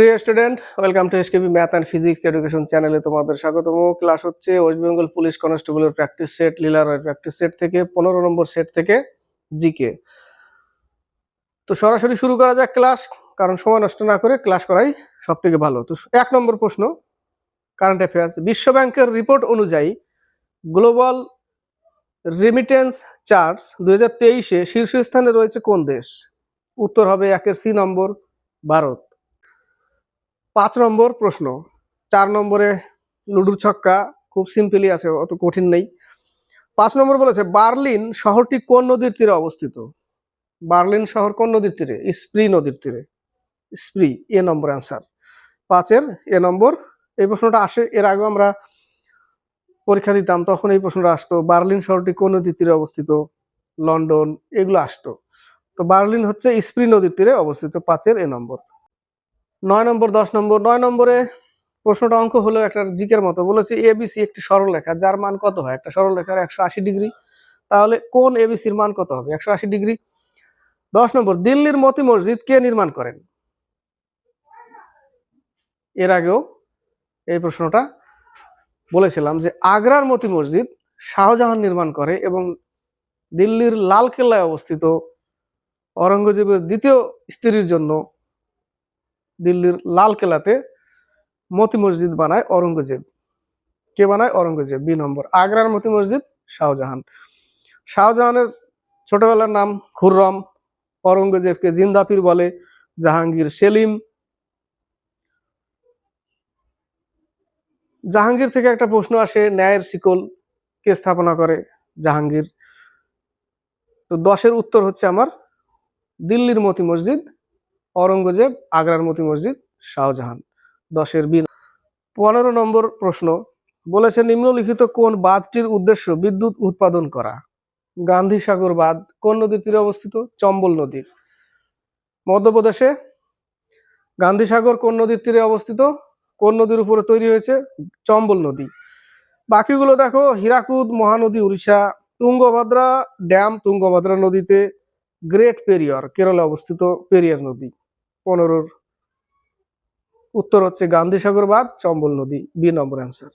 প্রিয় student, welcome to SKB math and physics education চ্যানেলে তোমাদের স্বাগতম। ক্লাস হচ্ছে ওয়েস্ট বেঙ্গল পুলিশ কনস্টেবলের প্র্যাকটিস সেট লীলারয়ের প্র্যাকটিস সেট থেকে, পনেরো নম্বর সেট থেকে, জিকে। তো সরাসরি শুরু করা যাক ক্লাস, কারণ সময় নষ্ট না করে ক্লাস করাই সব থেকে ভালো। তো এক নম্বর প্রশ্ন কারেন্ট অ্যাফেয়ার্স বিশ্ব ব্যাংকের রিপোর্ট অনুযায়ী গ্লোবাল রেমিটেন্স চার্টস দু হাজার তেইশে শীর্ষস্থানে রয়েছে কোন দেশ? উত্তর হবে একের সি নম্বর, ভারত। পাঁচ নম্বর প্রশ্ন। চার নম্বরে লুডুর ছক্কা খুব সিম্পলি আছে, অত কঠিন নেই। পাঁচ নম্বর বলেছে, বার্লিন শহরটি কোন নদীর তীরে অবস্থিত? বার্লিন শহর কোন নদীর তীরে? স্প্রি নদীর তীরে। স্প্রি, এ নম্বর অ্যান্সার পাঁচের, এ নম্বর, এই প্রশ্নটা আসে, এর আগে আমরা পরীক্ষা দিতাম, তখন এই প্রশ্নটা আসতো, বার্লিন শহরটি কোন নদীর তীরে অবস্থিত? লন্ডন, এগুলো আসতো। তো বার্লিন হচ্ছে স্প্রি নদীর তীরে অবস্থিত, পাঁচের, এ নম্বর। নয় নম্বর, দশ নম্বর, নয় নম্বরে প্রশ্নটা অঙ্ক হলো একটা জিকের মতো। বলেছে এবিসি একটি সরলরেখা, যার মান কত হয়? একটা সরলরেখার একশো আশি ডিগ্রি। তাহলে কোন এবিসির মান কত হবে? একশো আশি ডিগ্রি। দশ নম্বর, দিল্লির মতি মসজিদ কে নির্মাণ করেন? এর আগেও এই প্রশ্নটা বলেছিলাম যে আগ্রার মতি মসজিদ শাহজাহান নির্মাণ করে এবং দিল্লির লাল কেল্লায় অবস্থিত অরঙ্গজেবের দ্বিতীয় স্ত্রীর জন্য দিল্লির লাল কেল্লাতে মতি মসজিদ বানায় অরঙ্গজেব কে বানায়? Aurangzeb B number. আগ্রার মতি মসজিদ, শাহজাহান। শাহজাহানের ছোটবেলার নাম খুররম। অরঙ্গজেবকে জিন্দাপির বলে জাহাঙ্গীর সেলিম। জাহাঙ্গীর থেকে একটা প্রশ্ন আসে, ন্যায়ের শিকল কে স্থাপনা করে জাহাঙ্গীর? তো দশের উত্তর হচ্ছে আমার দিল্লির মতি মসজিদ অরঙ্গজেব আগ্রার মতি মসজিদ শাহজাহান। দশের বিন। পনেরো নম্বর প্রশ্ন, বলেছে নিম্নলিখিত কোন বাঁধটির উদ্দেশ্য বিদ্যুৎ উৎপাদন করা? গান্ধী সাগর বাঁধ, কোন নদীর তীরে অবস্থিত? চম্বল নদীর। মধ্যপ্রদেশে গান্ধী সাগর কোন নদীর তীরে অবস্থিত? কোন নদীর উপরে তৈরি হয়েছে? চম্বল নদী। বাকিগুলো দেখো, হীরাকুদ, মহানদী, উড়িষ্যা, তুঙ্গভদ্রা ড্যাম, তুঙ্গভদ্রা নদীতে গ্রেট পেরিয়র, কেরলে অবস্থিত পেরিয়ার নদী। পনেরোর উত্তর হচ্ছে গান্ধী সাগর বাদ চম্বল নদী, বি নম্বর অ্যান্সার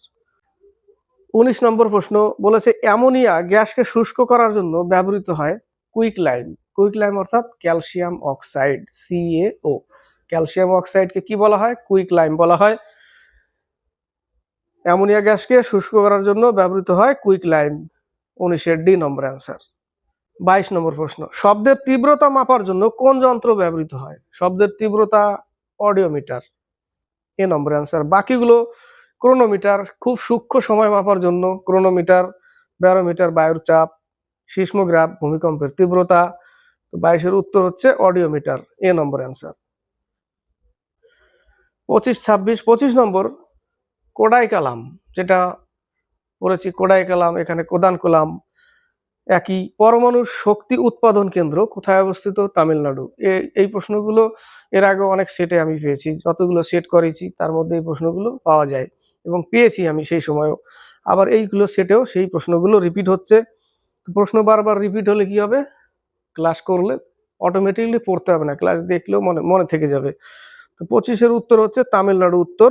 উনিশ নম্বর প্রশ্ন বলেছে, অ্যামোনিয়া গ্যাসকে শুষ্ক করার জন্য ব্যবহৃত হয় কুইক লাইম কুইক লাইম অর্থাৎ ক্যালসিয়াম অক্সাইড সিএও ক্যালসিয়াম অক্সাইডকে কি বলা হয়? কুইক লাইম বলা হয়। অ্যামোনিয়া গ্যাসকে শুষ্ক করার জন্য ব্যবহৃত হয় কুইক লাইম উনিশের ডি নম্বর অ্যান্সার বাইশ নম্বর প্রশ্ন, শব্দের তীব্রতা মাপার জন্য কোন যন্ত্র ব্যবহৃত হয়? শব্দের তীব্রতা অডিওমিটার, এ নম্বর অ্যান্সার বাকিগুলো ক্রোনোমিটার খুব সূক্ষ্ম সময় মাপার জন্য ক্রোনোমিটার ব্যারোমিটার বায়ুর চাপ সিসমোগ্রাফ ভূমিকম্পের তীব্রতা। তো বাইশের উত্তর হচ্ছে অডিওমিটার, এ নম্বর অ্যান্সার পঁচিশ, ছাব্বিশ, পঁচিশ নম্বর, কোডাই কালাম, যেটা পড়েছি কোডাই কালাম, এখানে কোদান কোলাম একই পরমাণু শক্তি উৎপাদন কেন্দ্র কোথায় অবস্থিত? তামিলনাড়ু। এই প্রশ্নগুলো এর আগে অনেক সেটে আমি পেয়েছি। যতগুলো সেট করেছি, তার মধ্যে এই প্রশ্নগুলো পাওয়া যায় এবং পেয়েছি আমি সেই সময়ও। আবার এইগুলো সেটেও সেই প্রশ্নগুলো রিপিট হচ্ছে। প্রশ্ন বারবার রিপিট হলে কি হবে? ক্লাস করলে অটোমেটিকলি পড়তে হবে না। ক্লাস দেখলেও মনে মনে থেকে যাবে। তো পঁচিশের উত্তর হচ্ছে তামিলনাড়ু উত্তর।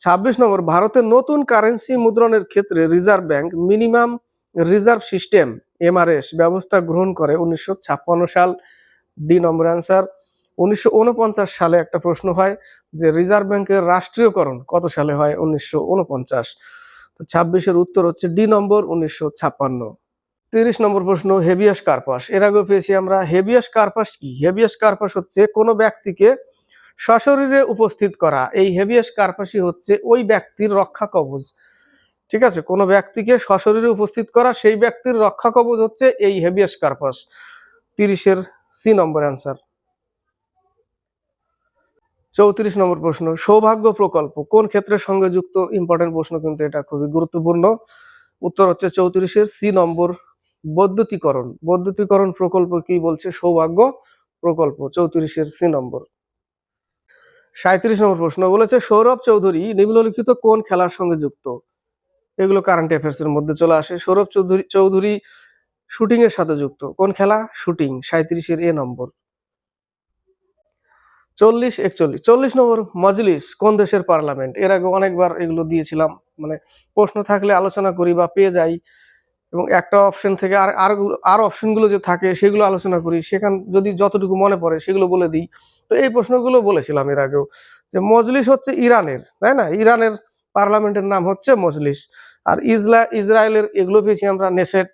ছাব্বিশ নম্বর, ভারতের নতুন কারেন্সি মুদ্রণের ক্ষেত্রে reserve bank minimum reserve system MRS ব্যবস্থা গ্রহণ করে উনিশশো ছাপ্পান্ন সাল ডি নম্বর অ্যান্সার। উনিশশো উনপঞ্চাশ সালে একটা প্রশ্ন হয় যে রিজার্ভ ব্যাংকের রাষ্ট্রীয়করণ কত সালে হয় উনিশশো উনপঞ্চাশ ছাব্বিশের উত্তর হচ্ছে ডি নম্বর উনিশশো ছাপ্পান্ন। তিরিশ নম্বর প্রশ্ন হেভিয়াস কার্পাস। এর আগেও পেয়েছি আমরা হেভিয়াস কার্পাস কি? হেভিয়াস কার্পাস হচ্ছে কোনো ব্যক্তিকে সশরীরে উপস্থিত করা। এই হেভিয়াস কার্পাসই হচ্ছে ওই ব্যক্তির রক্ষা কবচ ঠিক আছে? কোনো ব্যক্তিকে সশরীরে উপস্থিত করা, সেই ব্যক্তির রক্ষা কবচ হচ্ছে এই হেভিয়াস কার্পাস। তিরিশের সি নম্বর অ্যান্সার। চৌত্রিশ নম্বর প্রশ্ন, সৌভাগ্য প্রকল্প, কোন ক্ষেত্রের সঙ্গে যুক্ত? ইম্পর্টেন্ট প্রশ্ন কিন্তু এটা খুবই গুরুত্বপূর্ণ। উত্তর হচ্ছে চৌত্রিশের সি নম্বর, বৈদ্যুতিকরণ। বৈদ্যুতিকরণ প্রকল্প কি বলছে? সৌভাগ্য প্রকল্প, চৌত্রিশের সি নম্বর। সাঁত্রিশ নম্বর প্রশ্ন বলেছে, সৌরভ চৌধুরী নিম্নলিখিত কোন খেলার সঙ্গে যুক্ত? এগুলো কারেন্ট অ্যাফেয়ার্স এর মধ্যে চলে আসে। সৌরভ চৌধুরী চৌধুরী শুটিং এর সাথে যুক্ত। কোন খেলা? শুটিং সাঁত্রিশের এ নম্বর। চল্লিশ, একচল্লিশ। চল্লিশ নম্বর মজলিস, কোন দেশের পার্লামেন্ট এর আগে অনেকবার এগুলো দিয়েছিলাম। মানে প্রশ্ন থাকলে আলোচনা করি বা পেয়ে যাই। এবং একটা অপশন থেকে আর আর আর অপশনগুলো যে থাকে সেগুলো আলোচনা করি। সেখান, যদি যতটুকু মনে পড়ে সেগুলো বলে দিই। তো এই প্রশ্নগুলো বলেছিলাম এর আগেও। যে মজলিস হচ্ছে ইরানের, তাই না? ইরানের পার্লামেন্টের নাম হচ্ছে মজলিস। আর ইসরা ইসরায়েলের এগুলো পেয়েছি আমরা নেসেট,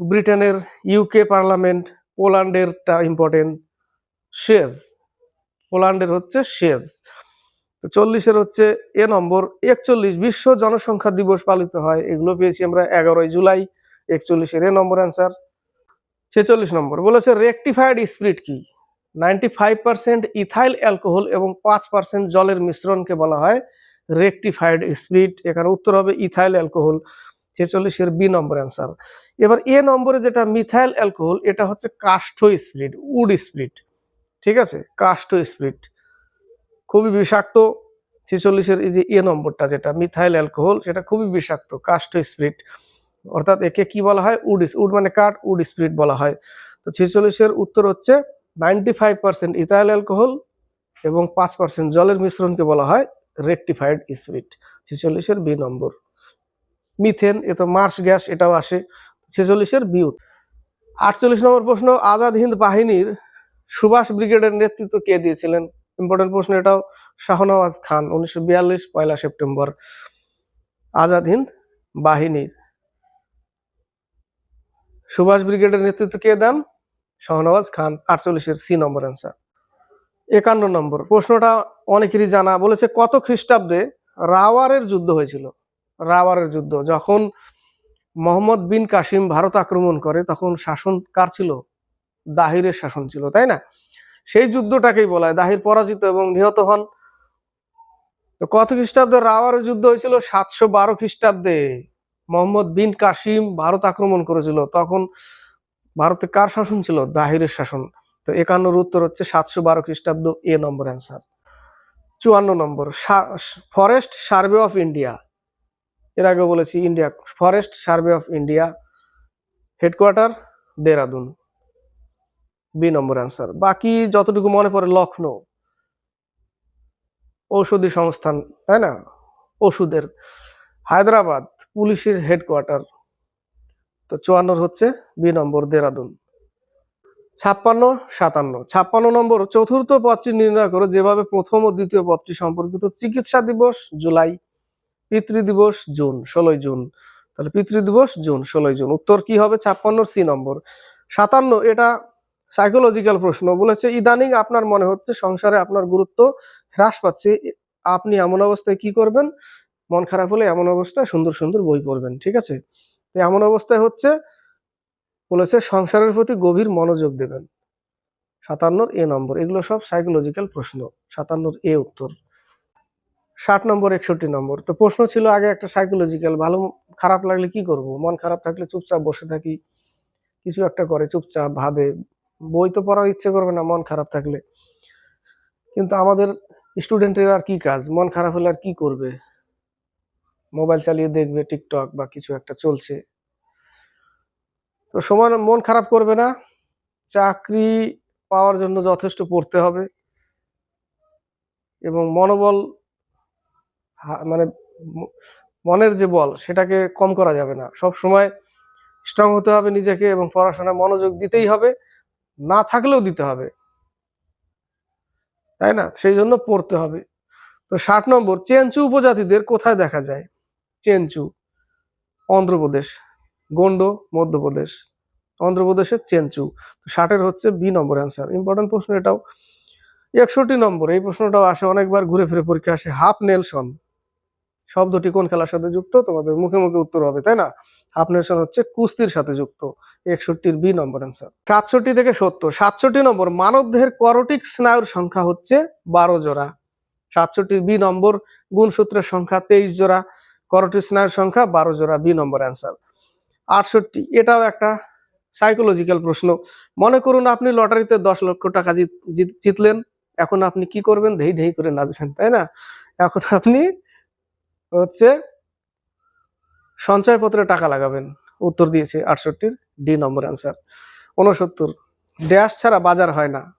ব্রিটেনের ইউকে পার্লামেন্ট পোল্যান্ডেরটা ইম্পর্টেন্ট শেজ। পোল্যান্ডের হচ্ছে শেজ। চল্লিশের হচ্ছে এ নম্বর, একচল্লিশ, বিশ্ব জনসংখ্যা দিবস পালিত হয়, এগুলো পেয়েছি আমরা এগারোই জুলাই, একচল্লিশের এ নম্বর অ্যান্সার ছেচল্লিশ নম্বর, বলেছে রেকটিফাইড স্পিরিট কি? Ninety five percent ethyl alcohol এবং পাঁচ পার্সেন্ট জলের মিশ্রণকে বলা হয়। রেকটিফাইড স্পিরিট এখানে উত্তর হবে ইথাইল অ্যালকোহল, ছেচল্লিশের বি নম্বর অ্যান্সার। এবার এ নম্বরে যেটা মিথাইল অ্যালকোহল, এটা হচ্ছে কাষ্ঠ স্পিরিট উড স্পিরিট ঠিক আছে? কাষ্ঠ স্পিরিট খুবই বিষাক্ত, ছেচল্লিশের এই যে এ নম্বরটা যেটা, মিথাইল অ্যালকোহল, সেটা খুবই বিষাক্ত কাষ্ঠ স্পিরিট অর্থাৎ একে কি বলা হয়? উড উড মানে কাঠ, উড স্পিরিট বলা হয়। তো ছেচল্লিশের উত্তর হচ্ছে ninety five percent ethyl alcohol এবং পাঁচ পার্সেন্ট জলের মিশ্রণকে বলা হয় রেকটিফাইড স্পিরিট ছেচল্লিশের বি নম্বর। মিথেন, এ তো মার্স গ্যাস, এটাও আসে, ছেচল্লিশের বি আটচল্লিশ নম্বর প্রশ্ন, আজাদ হিন্দ বাহিনীর সুভাষ ব্রিগেডের নেতৃত্ব কে দিয়েছিলেন? ইম্পর্টেন্ট প্রশ্ন এটাও, শাহনওয়াজ খান, উনিশশো বিয়াল্লিশ, পয়লা সেপ্টেম্বর। আজাদ হিন্দ বাহিনীর সুভাষ ব্রিগেডের নেতৃত্ব কে দেন? শাহনওয়াজ খান, আটচল্লিশের সি নম্বর অ্যান্সার একান্ন নম্বর। প্রশ্নটা অনেকেরই জানা। বলেছে, কত খ্রিস্টাব্দে রাওয়ারের যুদ্ধ হয়েছিল? রাওয়ারের যুদ্ধ। যখন মোহাম্মদ বিন কাসিম ভারত আক্রমণ করে, তখন শাসন কার ছিল? দাহিরের শাসন ছিল, তাই না? সেই যুদ্ধটাকেই বলা হয়। দাহির পরাজিত এবং নিহত হন। তো কত খ্রিস্টাব্দে রাওয়ারের যুদ্ধ হয়েছিল? সাতশো বারো খ্রিস্টাব্দে মোহাম্মদ বিন কাসিম ভারত আক্রমণ করেছিল। তখন ভারতে কার শাসন ছিল? দাহিরের শাসন। তো একান্নর উত্তর হচ্ছে সাতশো বারো খ্রিস্টাব্দ এ নম্বর অ্যান্সার। চুয়ান্ন number forest survey of India. এর আগে বলেছি, India, forest survey of India headquarter, Dehradun. B number answer. বাকি যতটুকু মনে পড়ে লখনৌ ঔষধি সংস্থান, তাই না? ওষুধের হায়দ্রাবাদ পুলিশের হেডকোয়ার্টার। তো চুয়ান্নর হচ্ছে বি নম্বর, দেরাদুন। ছাপ্পান্ন, সাতান্ন। ছাপ্পান্ন নম্বর, চতুর্থ পদটি নির্ণয় করো যেভাবে প্রথম ও দ্বিতীয় পদটি সম্পর্কিত চিকিৎসা দিবস, জুলাই, পিতৃ দিবস, জুন, ষোলোই জুন। তাহলে পিতৃ দিবস, জুন, ষোলোই জুন। উত্তর কি হবে? ছাপ্পান্নর সি নম্বর। সাতান্ন, এটা সাইকোলজিক্যাল প্রশ্ন। বলেছে, ইদানিং আপনার মনে হচ্ছে সংসারে আপনার গুরুত্ব হ্রাস পাচ্ছে। আপনি এমন অবস্থায় কি করবেন? মন খারাপ হলে এমন অবস্থায় সুন্দর সুন্দর বই পড়বেন। ঠিক আছে? তো এমন অবস্থায় হচ্ছে বলেছে, সংসারের প্রতি গভীর মনোযোগ দেবেন। সাতান্নর এ নম্বর, এগুলো সব সাইকোলজিক্যাল প্রশ্ন। সাতান্নর এ উত্তর। ষাট নম্বর, একষট্টি নম্বর। তো প্রশ্ন ছিল আগে একটা সাইকোলজিক্যাল ভালো, খারাপ লাগলে কি করব? মন খারাপ থাকলে চুপচাপ বসে থাকি, কিছু একটা করে চুপচাপ ভাবে। বই তো পড়ার ইচ্ছে করবে না মন খারাপ থাকলে। কিন্তু আমাদের স্টুডেন্টের আর কি কাজ? মন খারাপ হলে আর কি করবে? মোবাইল চালিয়ে দেখবে টিকটক বা কিছু একটা চলছে। তো সময় মন খারাপ করবে না। চাকরি পাওয়ার জন্য যথেষ্ট পড়তে হবে। এবং মনোবল মানে মনের যে বল, সেটাকে কম করা যাবে না। সব সময় স্ট্রং হতে হবে নিজেকে এবং পড়াশোনায় মনোযোগ দিতেই হবে। না থাকলেও দিতে হবে। তাই না? সেই জন্য পড়তে হবে। তো ষাট নম্বর, চেঞ্চু উপজাতিদের কোথায় দেখা যায়? চেঞ্চু, অন্ধ্রপ্রদেশ। গন্ড মধ্যপ্রদেশ, অন্ধ্রপ্রদেশের চেঞ্চু। ষাটের হচ্ছে বি নম্বর অ্যান্সার ইম্পর্টেন্ট প্রশ্ন এটাও। একষট্টি নম্বর, এই প্রশ্নটাও আসে অনেকবার, ঘুরে ফিরে পরীক্ষা আসে। Half nelson. শব্দটি কোন খেলার সাথে যুক্ত? তোমাদের মুখে মুখে উত্তর হবে, তাই না? হাফ নেলসন হচ্ছে কুস্তির সাথে যুক্ত। একষট্টির বি নম্বর অ্যান্সার সাতষট্টি থেকে সত্তর। সাতষট্টি নম্বর, মানবদেহের করটিক স্নায়ুর সংখ্যা হচ্ছে বারো জোড়া। সাতষট্টির বি নম্বর, গুণসূত্রের সংখ্যা তেইশ জোড়া। করটিক স্নায়ুর সংখ্যা বারো জোড়া, বি নম্বর অ্যান্সার আটষট্টি, এটাও একটা সাইকোলজিক্যাল প্রশ্ন। মনে করুন আপনি লটারিতে দশ লক্ষ টাকা জিত- জিত- জিতলেন, এখন আপনি কি করবেন? ধেই ধেই করে নাচবেন, তাই না? এখন আপনি হচ্ছে সঞ্চয়পত্রে টাকা লাগাবেন। উত্তর দিয়েছে আটষট্টির, ডি নম্বর অ্যান্সার উনসত্তর ড্যাশ ছাড়া বাজার হয় না।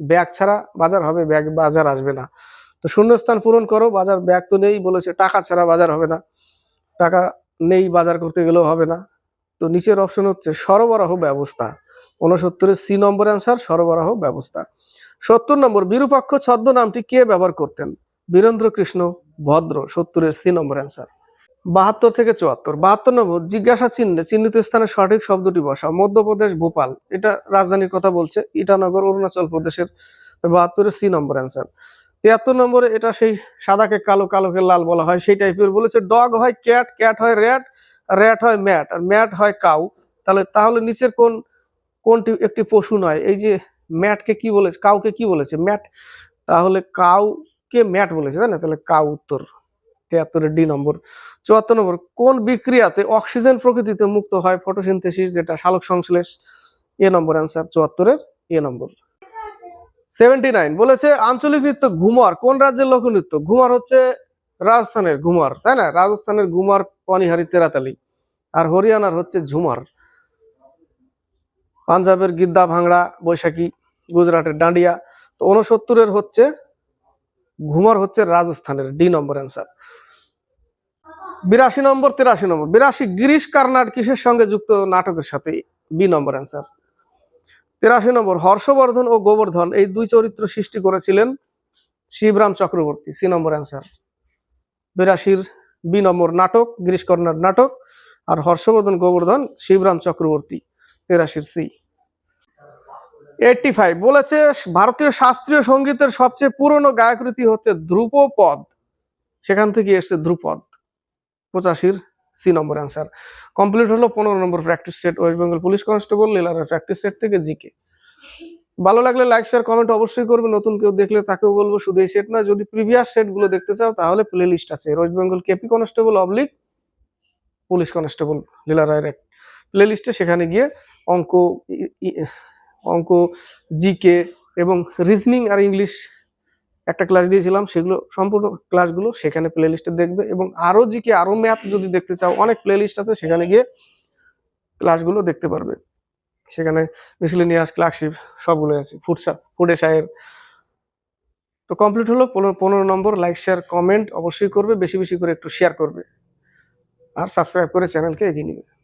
ব্যাগ ছাড়া বাজার হবে, ব্যাগ বাজার আসবে না। তো শূন্যস্থান পূরণ করো, বাজার ব্যাগ তো নেই বলেছে, টাকা ছাড়া বাজার হবে না। টাকা নেই, বাজার করতে গেলেও হবে না। তো নিচের অপশন হচ্ছে সরবরাহ ব্যবস্থা। উনসত্তরের সি নম্বর অ্যান্সার সরবরাহ ব্যবস্থা। সত্তর নম্বর, বিরূপাক্ষ ছদ্ম নামটি কে ব্যবহার করতেন? বীরেন্দ্র কৃষ্ণ ভদ্র, সত্তরের সি নম্বর অ্যান্সার বাহাত্তর থেকে চুয়াত্তর। বাহাত্তর নম্বর, জিজ্ঞাসা চিহ্নে, চিহ্নিত স্থানে সঠিক শব্দটি বসা মধ্যপ্রদেশ, ভোপাল। এটা রাজধানীর কথা বলছে, ইটানগর, অরুণাচল প্রদেশের বাহাত্তরের সি নম্বর অ্যান্সার তিয়াত্তর নম্বরে এটা সেই সাদাকে কালো, কালোকে লাল বলা হয়, সেই টাইপের বলেছে ডগ হয় ক্যাট ক্যাট হয় র্যাট র্যাট হয় ম্যাট, আর ম্যাট হয় কাউ। তাহলে তাহলে নিচের কোন, কোনটি একটি পশু নয়? এই যে ম্যাটকে কি বলেছে, কাউকে কি বলেছে? ম্যাট, তাহলে কাউকে ম্যাট বলেছে, তাই না? তাহলে কাউ উত্তর তিয়াত্তরের ডি নম্বর, চুয়াত্তর নম্বর। কোন বিক্রিয়াতে অক্সিজেন প্রকৃতিতে মুক্ত হয়? ফটোসিনথেসিস, যেটা সালোক সংশ্লেষ, এ নম্বর অ্যান্সার, চুয়াত্তরের এ নম্বর। সেভেন্টি নাইন বলেছে, আঞ্চলিক নৃত্য ঘুমর, কোন রাজ্যের লোকনৃত্য? ঘুমর হচ্ছে রাজস্থানের ঘুমার তাই না? রাজস্থানের ঘুমার পানিহারি তেরাতালি আর হরিয়ানার হচ্ছে ঝুমার। পাঞ্জাবের গিদ্দা ভাংড়া বৈশাখী, গুজরাটের ডান্ডিয়া তো উনসত্তরের হচ্ছে, ঘুমার হচ্ছে রাজস্থানের ডি নম্বর অ্যান্সার। বিরাশি নম্বর, তিরাশি নম্বর। বিরাশি, গিরিশ কার্নাড কিসের সঙ্গে যুক্ত নাটকের সাথে? B number answer. তিরাশি নম্বর, হর্ষবর্ধন ও গোবর্ধন এই দুই চরিত্র সৃষ্টি করেছিলেন Shibram Chakraborty, C number answer. বিরাশির B number নাটক, গিরিশ কর্নাড নাটক আর হর্ষবর্ধন গোবর্ধন, শিবরাম চক্রবর্তী, তেরাশির সি। এইটটি ফাইভ বলেছে, ভারতীয় শাস্ত্রীয় সঙ্গীতের সবচেয়ে পুরনো গায়কৃতি হচ্ছে ধ্রুপপদ। সেখান থেকে এসছে ধ্রুপদ। পঁচাশির সি নম্বর অ্যান্সার কমপ্লিট হলো পনেরো number practice set West Bengal police constable লীলার প্র্যাকটিস সেট থেকে জিকে ভালো লাগলে লাইক শেয়ার কমেন্ট অবশ্যই করবে। নতুন কেউ দেখলে তাকেও বলব, শুধু এই সেট না, যদি প্রিভিয়াস সেটগুলো দেখতে চাও, তাহলে প্লে লিস্ট আছে West Bengal KP constable oblique police constable Leela রায়ের এক প্লে লিস্টে সেখানে গিয়ে অঙ্ক অঙ্ক জিকে এবং রিজনিং আর ইংলিশ একটা ক্লাস দিয়েছিলাম। সেগুলো, সম্পূর্ণ ক্লাসগুলো সেখানে প্লে লিস্টে দেখবে এবং আরও জিকে আরও ম্যাথ যদি দেখতে চাও, অনেক প্লে লিস্ট আছে, সেখানে গিয়ে ক্লাসগুলো দেখতে পারবে। সেখানে মিসলিনিয়াস ক্লার্কশিপ সবগুলো আছে। ফুটসা ফুডে সাহের তো কমপ্লিট হলো, পনেরো নম্বর লাইক শেয়ার কমেন্ট অবশ্যই করবে, বেশি বেশি করে একটু শেয়ার করবে। আর সাবস্ক্রাইব করে চ্যানেলকে এগিয়ে নেবে।